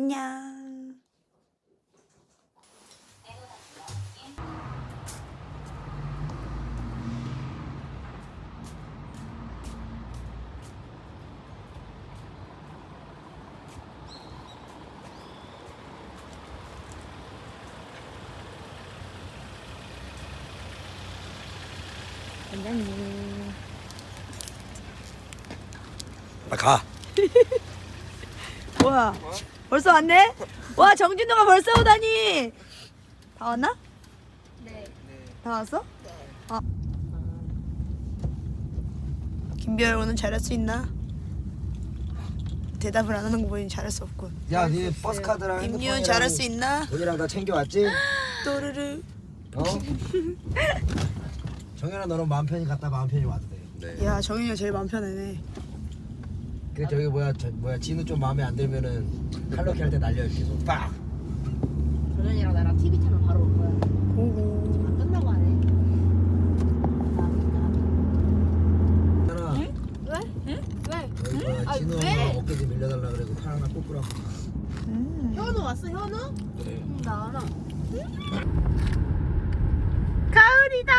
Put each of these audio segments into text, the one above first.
안녕. 안녕. 아, 가. 뭐야? 벌써 왔네? 와 정진호가 벌써 오다니. 다 왔나? 네. 다 왔어? 네. 아. 김별 오늘 잘할 수 있나? 대답을 안 하는 거 보니 잘할 수 없군. 야, 네 버스 카드랑 임유은 잘할 수 있나? 돈이랑 다 챙겨왔지? 또르르. 어? 정현아 너는 마음 편히 갔다 마음 편히 와도 돼. 네. 야 정인이가 제일 마음 편하네. 그 저기 뭐야 저, 뭐야 진우 좀 마음에 안 들면은 칼로키 할 때 날려 이렇게 해서 빡. 조전이랑 나랑 TV 타면 바로 올 거야. 오고. 안 끝나고 하네. 현아. 왜? 왜? 여기 뭐야 아, 진우 왜? 엄마 어깨 좀 밀려달라 그래서 팔 하나 꽂으라고. 음. 현우 왔어, 현우? 그래. 응, 나 알아. 가을이다.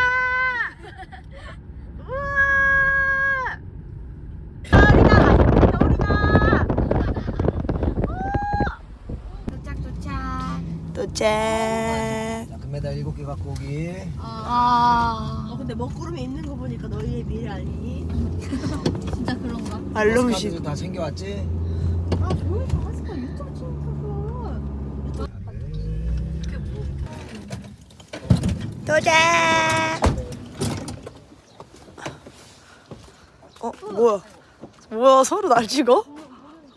우와. 가을이다. 겨울이다. 도착, 도착. 도착. 자 금메달 일곱 개 갖고 오기. 아. 어, 근데 먹구름이 있는 거 보니까 너희의 미래 아니니? 진짜 그런가? 버스 알로시. 카드도 다 챙겨왔지? 아, 조용히 좀 하세요. 유튜브 찍는 도착. 어 뭐야? 뭐야 서로 날 찍어? 거.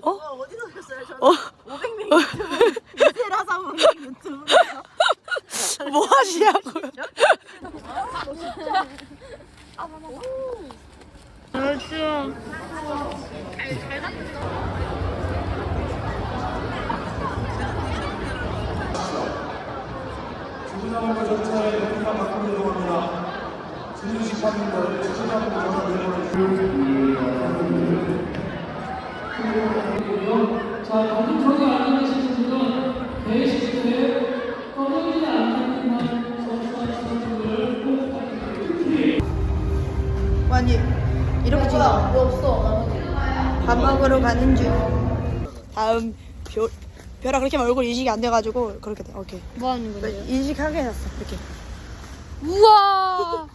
어, 어디서 오셨어요? 저 어? 500명 유튜브. 유세라사 모님 유튜브. 뭐 하시냐고요? 아니 왜 없어? 밥 먹으러 가는 중. 다음 별 별아 그렇게 하면 얼굴 인식이 안 돼가지고 그렇게 돼. 오케이. 뭐 하는 건데요? 인식하게 해놨어. 이렇게. 우와!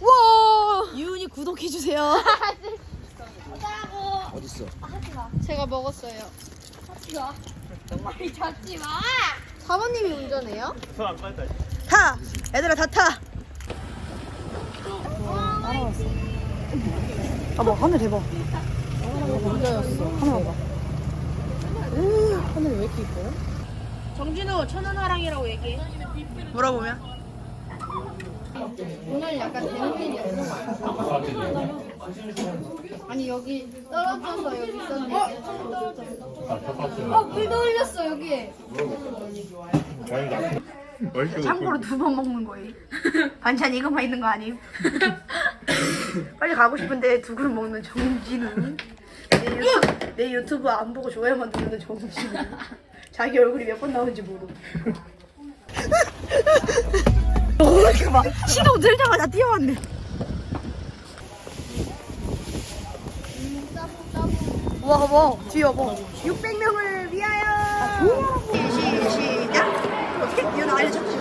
우와! 유은이 구독해 주세요. 어딨어? 제가 먹었어요. 잡지 마. 정말 잡지 마. 사모님이 운전해요? 타. 얘들아 다 타. 아뭐 하늘 대박. 운전했어. 하늘 봐봐. 음, 하늘 왜 이렇게 이뻐요? 정진우 천연화랑이라고 얘기해. 물어보면. 오늘 약간 되는 일이었어. 아니 여기 떨어져서 여기 있었는데. 어, 물도 흘렸어 여기. 참고로 두 번 먹는 거예요. 반찬 이것만 있는 거 아님? 빨리 가고 싶은데 두 그릇 먹는 정진우. 내 유튜브, 내 유튜브 안 보고 좋아요만 누르는 정진우. 자기 얼굴이 몇 번 나오는지 막 시동 들자마자 뛰어왔네. 와, 봐. 뒤에 봐. 600명을 위하여. 시, 시작. 어떻게? 이거 알려줬지.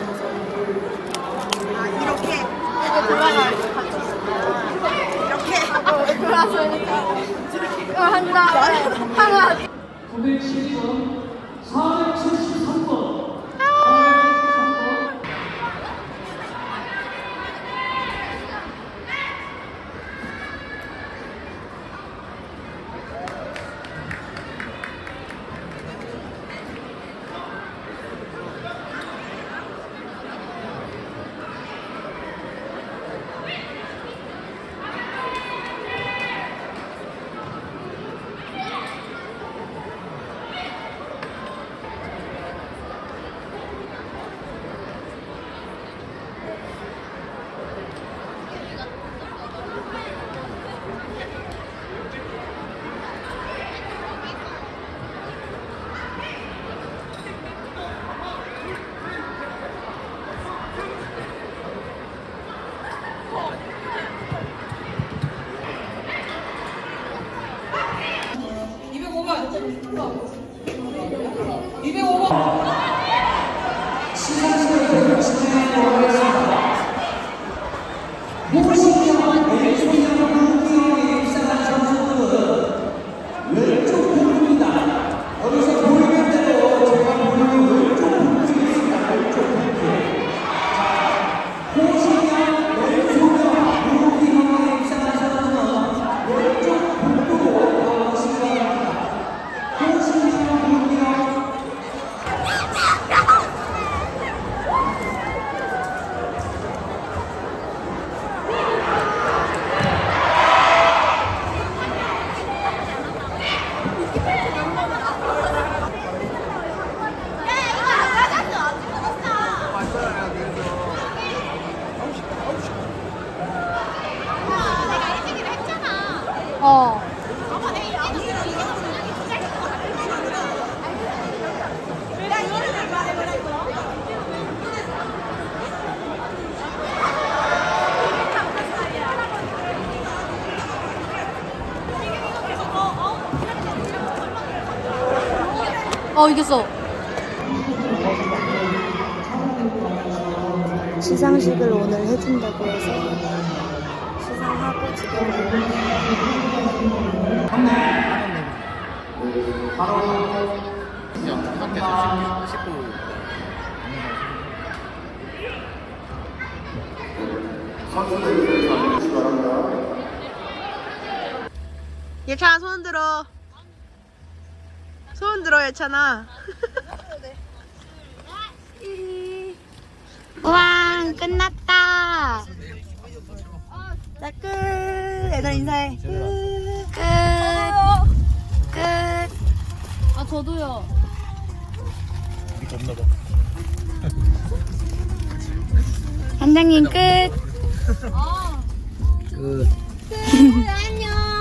아, 이렇게. 돌아가. 이렇게. 하고 돌아서 이거 한 다음에 하나. 912번, 473번, 어. 어 이겼어. 시상식을 오늘 해준다고 해서 시상하고 지금 예찬아 손 들어 손 들어 예찬아 와 끝났다. 자 끝. 얘들아 인사해 끝. 끝. 끝. 아 저도요. 단장님 끝. 그 안녕.